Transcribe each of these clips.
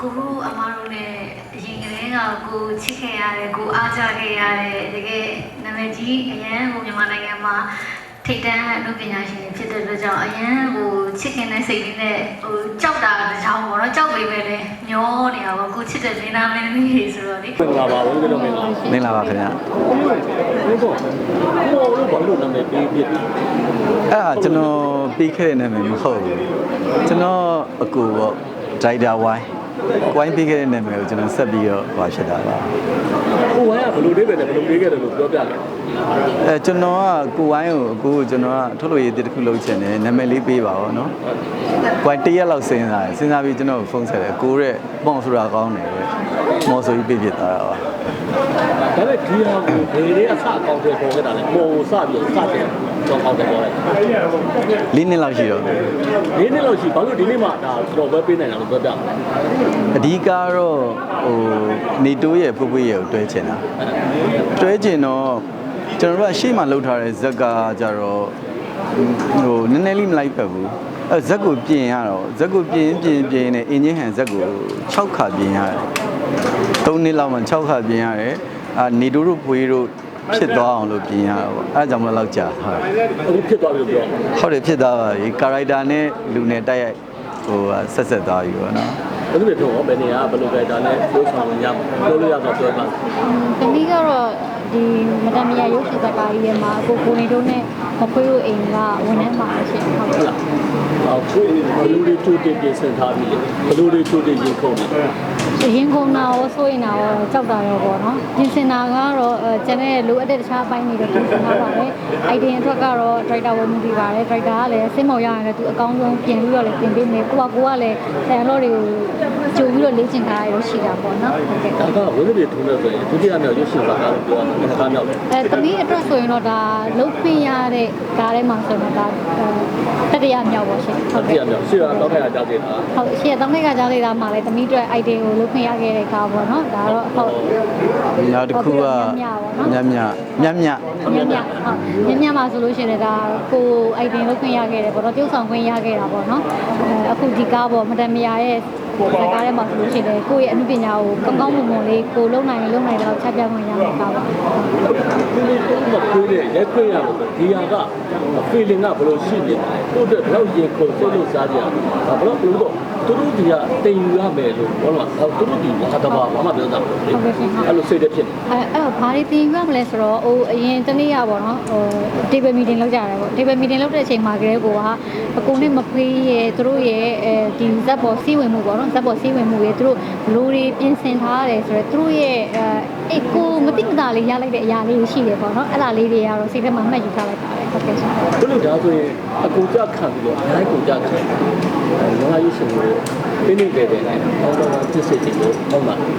ကိုကိုအမားတို့နဲ့အရင်ကတည်းကကိုချစ်ခဲ့ရတယ်ကိုအားကြခဲ့ရတယ်တကယ်နာမည်ကြီးအရန်ကိုမြန်မာနိုင်ငံမှာထိတ်တန်းအမှုပညာရှင်ဖြစ်တဲ့အတွက်ကြောင့်အရန်ကိုချစ်ခင်တဲ့စိတ်လေးနဲ့ဟိုကြောက်တာတစ်ကြောင်ပေါ့နော်ကြောက်ပေမဲ့လည်းမျောနေတာပေါ့ကိုချစ်တဲ့မင်းသားမင်းသမီးတွေဆိုတော့လေမင်္ဂလာပါဘုရားလုံးမင်္ဂလာမင်္ဂလာပါခင်ဗျာဘုရားဘောလို့ဘာလို့နာမည်ပေးပြစ်လဲအဲ့ဒါကျွန်တော်ပြီးခဲ့တဲ့နာမည်မဟုတ်ဘူးကျွန်တော်အကူပေါ့ဒိုက်တာ ဝိုင်းဝိုင်းပြီးခဲ့တဲ့နာမည်ကိုကျွန်တော်ဆက်ပြီးတော့ဟောဖြစ်တာပါဟိုဝိုင်းကဘယ်လိုလေးပဲလဲဘယ်လိုပေးခဲ့တယ်လို့ပြောပြတယ်အဲကျွန်တော်ကကိုဝိုင်းကိုအကူကိုကျွန်တော်ကထုတ်လို့ရည်တစ်ခုလုပ်ချင်တယ်နာမည်လေးပေးပါဦးနော်ဝိုင်းတစ်ရက်လောက်စဉ်းစားတယ်စဉ်းစားပြီးကျွန်တော်ကိုဖုန်းဆက်တယ်ကိုရဲ့ပုံဆိုတာကောင်းတယ်တဲ့မော်ဆိုပြီးပြပြသွားတာပါဒါပေမဲ့ဒီဟာကိုဘယ်လေးအစအကောင့်တွေပေါ်ခဲ့တာလဲမော်စပြီးစတယ် တော့ကောင်းတယ်ပြောလိုက်လေးနှစ်လောက်ရှိတော့ဒီနေ့လောက်ရှိဘာလို့ဒီနေ့မှဒါကျွန်တော်ပဲပေးနိုင်တာလို့ပြောပြတယ်အဓိကတော့ဟိုနေတိုးရဲ့ဖွဖွရဲ့ကိုတွဲချင်တာတွဲချင်တော့ကျွန်တော်တို့ကရှေ့မှာလှုပ်ထားတဲ့ဇက်ကကြတော့ဟိုနည်းနည်းလေးမလိုက်ဖက်ဘူးအဲဇက်ကိုပြင်ရတော့ဇက်ကိုပြင်ရင်ပြင်ရင်ပြင်ရင်နဲ့အင်ဂျင်ဟန်ဇက်ကို6ခါပြင်ရတယ်3နှစ်လောက်မှ6ခါပြင်ရတယ်အာနေတိုးတို့ဖွေးတို့ ဖြစ်သွားအောင်လို့ပြင်ရတာပေါ့အဲဒါကြောင့်မလို့လောက်ကြာဟုတ်အခုဖြစ်သွားပြီလို့ပြောဟုတ်တယ်ဖြစ်သွားပါပြီကာရိုက်တာနဲ့လူနဲ့တိုက်ရိုက်ဟိုဆက်ဆက်သွားပြီပေါ့နော်ဘယ်လိုလဲတော့ဘယ်နေရာဘယ်လိုပဲဒါနဲ့ပြောဆောင်ရမှာပြောလို့ရမှာပြောပါ။တမီးကတော့ဒီမတမယာရုပ်ရှင်ဇာတ်ကားကြီးရဲ့မှာကိုကိုနေတို့နဲ့မခွေးတို့အိမ်ကဝန်ထမ်းပါရှင်ဟုတ် ဟုတ် ကဲ့ လားအခု ဘလူတွေတူတင်ပြင်ဆင်ထားပြီလေဘလူတွေတူတင်ရင်ခုန်ပြီ။ရင်ကုန်တာရောစိုးရင်တာရောကြောက်တာရောပေါ့နော်။ပြင်ဆင်တာကတော့အဲကျန်တဲ့လိုအပ်တဲ့တခြားအပိုင်းတွေတော့ပြင်ဆင်ထားပါတယ်။ item အတွက်ကတော့ driver ဝင်မှုပြီးပါတယ်။ driver ကလည်းစိတ်မောက်ရရင်လည်းသူအကောင်းဆုံးပြင်ပြီးတော့လည်းပြင်ပေးမယ်။ကိုကကိုကလည်းတန်လို့တွေကိုကြိုပြီးတော့လေ့ကျင့်ထားရရှိတာပေါ့နော်။ဟုတ်ကဲ့ဒါကဝိသုဒ္ဓေထုံးလို့ဆိုရင်ဒုတိယမြောက်ရွှေရှင်ပါကတော့ပြောရမှာတစ်ခါမြောက်တယ်အဲတမီးအတွက်ဆိုရင်တော့ဒါလုတ်ခွင့်ရ တဲ့ကားထဲမှာဆိုတော့ဒါတတိယမြောက်ပါရှင်ဟုတ်တိကဲ့ယမြောက်ရှေ့ကတော့ခါကြောက်နေတာဟုတ်ရှေ့တောင်းလိုက်ကြားလိုက်တာမှလည်းတမီးအတွက် item ကိုလုတ်ခွင့်ရခဲ့တဲ့ကားပေါ့နော်ဒါတော့ဟုတ်နောက်တစ်ခုကမြတ်မြတ်မြတ်မြတ်မြတ်မြတ်ဟုတ်မြတ်မြတ်မှာဆိုလို့ရှိရင်ဒါကို item လုတ်ခွင့်ရခဲ့တယ်ပေါ့နော်ပြုတ်ဆောင်ခွင့်ရခဲ့တာပေါ့နော်အဲအခုဒီကားပေါ့မတန်မယာရဲ့ဇာတ်ကားထဲမှာဆိုလို့ရှိရင်ကိုယ့်ရဲ့အမှုပညာကိုကောင်းကောင်းမွန်မွန်လေးကိုလုံနိုင်ရင်လုံနိုင်တယ်လို့ချက်ပြခွင့်ရမယ့်ကားပါဒီလို တော့မခွေးတဲ့ရက်ခွေးရလို့ဒီဟာက feeling ကဘယ်လိုရှိနေလဲကိုယ့်အတွက်ဘယ်လောက်ရင်ခုန်စိတ်လို့စားကြရဒါဘယ်လောက်ဘယ်လိုတော့သူတို့ဒီကတင်ယူရမယ်လို့ဘောလားသူတို့ဒီဘာတဘာဘာမှပြောတာမဟုတ်ဘူးအဲ့လိုစိတ်တဖြစ်နေအဲအဲ့တော့ဘာတွေတင်ယူရမလဲဆိုတော့ဟိုအရင်တနေ့ရပါတော့ဟို table meeting လုပ်ကြရတယ်ပေါ့ table meeting လုပ်တဲ့အချိန်မှာကလေးကိုကအကုန်နဲ့မဖေးရဲ့သူတို့ရဲ့အဲဒီဇက်ပေါ်စီးဝင်မှုပေါ့နော်ဇက်ပေါ်စီးဝင်မှုရဲ့သူတို့ဘလိုတွေပြင်ဆင်ထားရတယ်ဆိုတော့သူတို့ရဲ့အဲ အေကိုမတိမတာလေးရလိုက်တဲ့အရာလေးတွေရှိတယ်ပေါ့နော်အဲ့ဒါလေးတွေကတော့စိတ်ထဲမှာမှတ်ယူထားလိုက်ပါတယ်ဟုတ်ကဲ့ရှင်ဘယ်လိုဒါဆိုရင်အကူကြခံပြီးတော့အများကြီးကူကြခံငါရုပ်ရှင်ကိုပြနေတယ်တဲ့အော်တော့တစ်စိတ်ချင်းကိုဟုတ်လားအာဒီ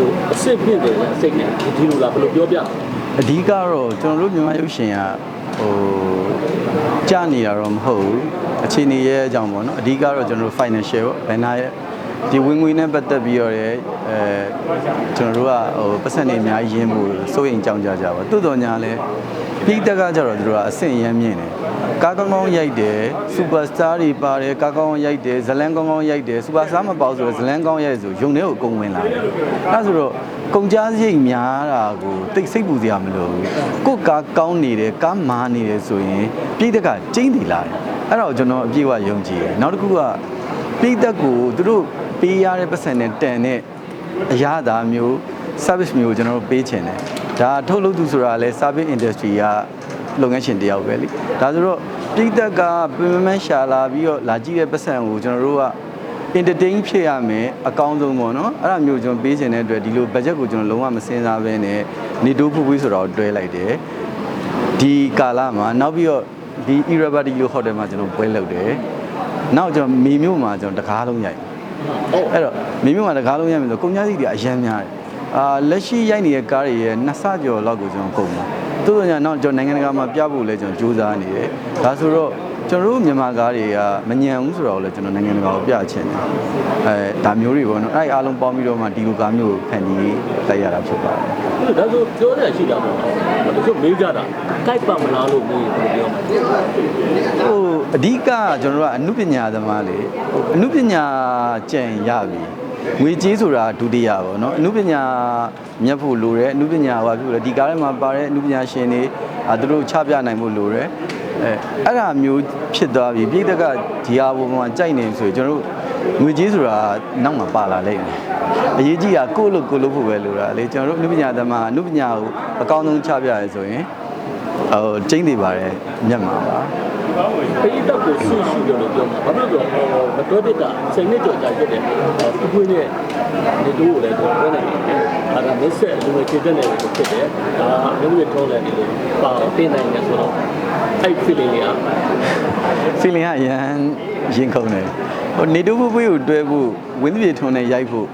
လိုအစ်စ်ပြည့်တယ်အစိတ်နဲ့ဒီလိုလားဘယ်လိုပြောပြအဓိကတော့ကျွန်တော်တို့မြန်မာရုပ်ရှင်ကဟိုကြာနေတာတော့မဟုတ်ဘူးအခြေအနေရဲ့အကြောင်းပေါ့နော်အဓိကတော့ကျွန်တော်တို့ financial ပေါ့ဘယ်နာရဲ့ ဒီဝင်ငွေနဲ့ပတ်သက်ပြီးတော့လည်းအဲကျွန်တော်တို့ကဟိုပတ်စံနေအများကြီးရင်းမှုစိုးရင်ကြောင်းကြကြပါတိုးတော်ညာလဲပြီးတက်ကကြတော့သူတို့ကအဆင့်ရမ်းမြင့်တယ်ကားကောင်းကောင်းရိုက်တယ်စူပါစတာတွေပါတယ်ကားကောင်းကောင်းရိုက်တယ်ဇလန်ကောင်းကောင်းရိုက်တယ်စူပါစတာမပေါ့ဆိုတော့ဇလန်ကောင်းရိုက်ဆိုယုံထဲကိုအကုန်ဝင်လာတယ်အဲဆိုတော့ကုန်ကြစရိတ်များတာကိုတိတ်စိတ်ပူစရာမလိုဘူးကိုယ်ကားကောင်းနေတယ်ကားမာနေတယ်ဆိုရင်ပြည်တက်ကကျင်းတည်လာတယ်အဲ့တော့ကျွန်တော်အပြည့်အဝယုံကြည်တယ်နောက်တစ်ခုကပြည်သက်ကိုသူတို့ ပေးရတဲ့ပတ်စံနဲ့တန်တဲ့အရာသာမျိုး service မျိုးကိုကျွန်တော်တို့ပေးချင်တယ်ဒါထုတ်လုပ်သူဆိုတာလဲ service industry ကလုပ်ငန်းရှင်တယောက်ပဲလေဒါဆိုတော့ပြည်သက်ကပြင်မန်းရှာလာပြီးတော့လာကြည့်တဲ့ပတ်စံကိုကျွန်တော်တို့က entertain ဖြစ်ရမယ်အကောင်းဆုံးပေါ့နော်အဲ့ဒါမျိုးကျွန်တော်ပေးချင်တဲ့အတွက်ဒီလို budget ကိုကျွန်တော်လုံးဝမစင်စားဘဲနဲ့နေတိုးဖူးဖူးဆိုတော့တွဲလိုက်တယ်ဒီကာလမှာနောက်ပြီးတော့ဒီ irabadi လို့ဟိုတယ်မှာကျွန်တော်ပွဲလုပ်တယ်နောက်ကျွန်တော်မီမျိုးမှာကျွန်တော်တကားလုံးရိုက်ဟုတ် အဲ့တော့မိမိမှာတကားလုံးရမယ်ဆိုကုန်ကြစီတွေအရန်များတယ်အာလက်ရှိရိုက်နေတဲ့ကားတွေရဲ့နှစ်ဆကျော်လောက်ကိုကျွန်တော်ကုန်တယ်တိုးတော့ညာနောက်ကျွန်တော်နိုင်ငံတကာမှာပြဖို့လဲကျွန်တော်ကြိုးစားနေတယ်ဒါဆိုတော့ ကျွန်တော်တို့မြန်မာကားတွေကမညံဘူးဆိုတော့လဲကျွန်တော်နိုင်ငံတကာကိုပြချင်တယ်အဲဒါမျိုးတွေပေါ့နော်အဲ့ဒီအားလုံးပေါင်းပြီးတော့မှဒီလိုကားမျိုးကိုဖန်တီးလိုက်ရတာဖြစ်ပါတယ်ဒါဆိုပြောရရှိတာပေါ့တချို့မေးကြတာကြိုက်ပါမလားလို့မေးတယ်ပြောဟိုအဓိကကျွန်တော်တို့ကအမှုပညာသမားလေဟိုအမှုပညာကြံရပြီငွေကြေးဆိုတာဒုတိယပေါ့နော်အမှုပညာမြတ်ဖို့လိုတယ်အမှုပညာဟောဖြစ်လို့ဒီကားထဲမှာပါတဲ့အမှုပညာရှင်တွေအဲသူတို့ချပြနိုင်ဖို့လိုတယ် အဲအဲ့ဒါမျိုးဖြစ်သွားပြီပြည်သက်ကဒီဟာပေါ်မှာကြိုက်နေဆိုရင်ကျွန်တော်တို့ငွေကြေးဆိုတာနောက်မှာပါလာလိမ့်မယ်အရေးကြီးတာကိုယ့်လို့ကိုယ်လို့ဖို့ပဲလိုတာလေကျွန်တော်တို့အမှုပညာသမားအမှုပညာကိုအကောင်းဆုံးချပြရဲဆိုရင်ဟိုကျင်းနေပါတယ်မြတ်မှာပါပိတ်တော့ကိုဆူဆူတယ်လို့ပြောမှာဘာလို့လဲဆို တော့မတော်တဲ့ကစိတ်နဲ့ကြော်ကြဖြစ်တယ်ဒီကွေးနဲ့ဒီတို့ကိုလည်းတော့ပြောနေတယ်အဲဒါမက်ဆက်လူငယ်ချစ်တဲ့နေကိုဖြစ်တယ်ဒါမျိုးတွေထောင်းတယ်ဒီလိုပါတင်နိုင်တယ်ဆိုတော့အဲ့ feeling လေးอ่ะ feeling ကရန်ရင်ခုန်တယ်ဟိုနေတူဘူးဘူးကိုတွဲဖို့ဝင်းပြေထုံနဲ့ရိုက်ဖို့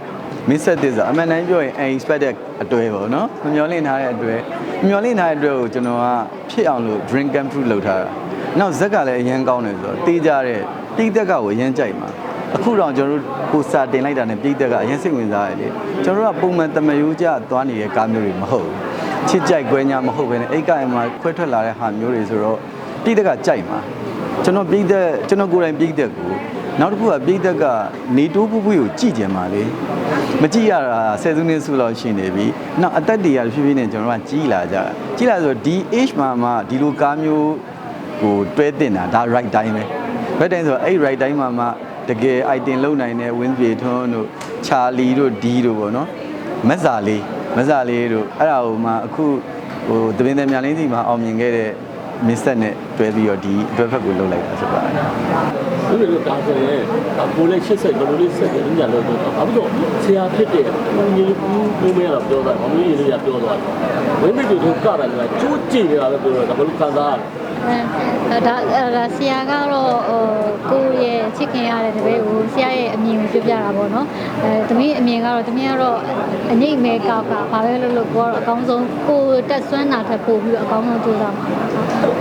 မစ်ဆက်တစ်ဆိုအမှန်တမ်းပြောရင် unexpected အတွဲပေါ့နော်မမျော်လင့်ထားတဲ့အတွဲမမျော်လင့်ထားတဲ့အတွဲကိုကျွန်တော်ကဖြစ်အောင်လို့ drink and fruit လုပ်ထားတာ နောက်ဇက်ကလည်းအရင်ကောင်းတယ်ဆိုတော့တေးကြတဲ့တိတ်သက်ကကိုအရင်ကြိုက်မှာအခုတော့ကျွန်တော်တို့ကိုစာတင်လိုက်တာနဲ့ပြိသက်ကအရင်စိတ်ဝင်စားရတယ်လေကျွန်တော်တို့ကပုံမှန်တမယိုးကြသွားနေတဲ့ကားမျိုးတွေမဟုတ်ဘူးချစ်ကြိုက်ကွဲညာမဟုတ်ဘဲနဲ့အိတ်ကအိမ်မှာခွဲထွက်လာတဲ့ဟာမျိုးတွေဆိုတော့ပြိသက်ကကြိုက်မှာကျွန်တော်ပြည်သက်ကျွန်တော်ကိုယ်တိုင်ပြည်သက်ကိုနောက်တစ်ခုကပြည်သက်ကနေတိုးပူပူကိုကြည်ကြံပါလေမကြည့်ရတာဆယ်စုနှစ်စုလောက်ရှိနေပြီနောက်အသက်တွေကဖြည်းဖြည်းနဲ့ကျွန်တော်ကကြီးလာကြတာကြီးလာဆိုဒီ age မှာမှဒီလိုကားမျိုး ကိုတွဲတင်တာဒါ right time ပဲ right time ဆိုတော့အဲ့ right time မှာမှတကယ် item လုံနိုင်တဲ့ win ပြေထွန်းတို့ချာလီတို့ဒီတို့ပေါ့နော်မက်စာလေးမက်စာလေးတို့အဲ့ဒါဟိုမှအခုဟိုတပင်းတဲ့မြန်လင်းစီမှာအောင်မြင်ခဲ့တဲ့မစ္စက်နဲ့တွဲပြီးတော့ဒီအတွဲဖက်ကိုလှုပ်လိုက်တာဆိုပါတယ်ဒီလိုလိုဒါဆိုရင်ကိုလေးရှစ်ဆက်ဘယ်လိုလေးဆက်တယ်ညလို့တော့ဘာလို့တော့ဆရာဖြစ်တဲ့ဦးကြီးဦးမင်းကတော့ပြောတာဘာလို့ရေးလေးကပြောသွားတယ်ဝင်းမိတို့ကကတာကကျိုးကြည့်နေတာပဲပြောတော့ဘာလို့ခံစားရလဲအဲ ဒါအဲ့ဒါဆရာကတော့ဟိုကိုယ့်ရဲ့ချစ်ခင်ရတဲ့တပည့်ကိုဆရာရဲ့အမြင်ကိုပြပြတာပေါ့နော်အဲသမီးအမြင်ကတော့သမီးကတော့အငိမ့်မဲကောက်ကဘာပဲလုပ်လို့ကိုကတော့အကောင်းဆုံးကိုတက်ဆွမ်းတာထက်ပိုပြီးတော့အကောင်းဆုံးကြိုးစားမှာပါ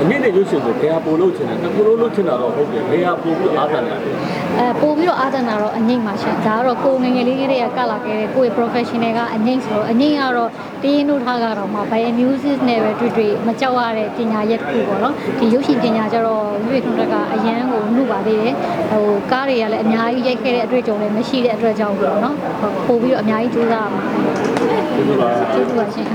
အမြင့်နဲ့ရွှေရှင်ဆိုခေယာပို့လို့ချင်တယ်တကူလို့လို့ချင်တာတော့ဟုတ်တယ်ခေယာပို့ပြီးအားခံတယ်အဲပို့ပြီးတော့အာသနာတော့အငိမ့်ပါရှင်ဒါကတော့ကိုငယ်ငယ်လေးကတည်းကကလာခဲ့တဲ့ကိုယ့်ရဲ့ professional ကအငိမ့်ဆိုတော့အငိမ့်ကတော့တင်းရင်တို့ထားကတော့မှ by music နဲ့ပဲတွေ့တွေ့မကြောက်ရတဲ့ပညာရက်တစ်ခုပေါ့နော်ဒီရုပ်ရှင်ပညာကျတော့ရွေးထွန်းတက်ကအရန်ကိုနှုတ်ပါသေးတယ်ဟိုကားတွေကလည်းအများကြီးရိုက်ခဲ့တဲ့အတွေ့အကြုံလည်းမရှိတဲ့အတွက်ကြောင့်ပေါ့နော်ပို့ပြီးတော့အများကြီးကြိုးစားရမှာဒီလိုပါကျေးဇူးပါရှင်ဟုတ်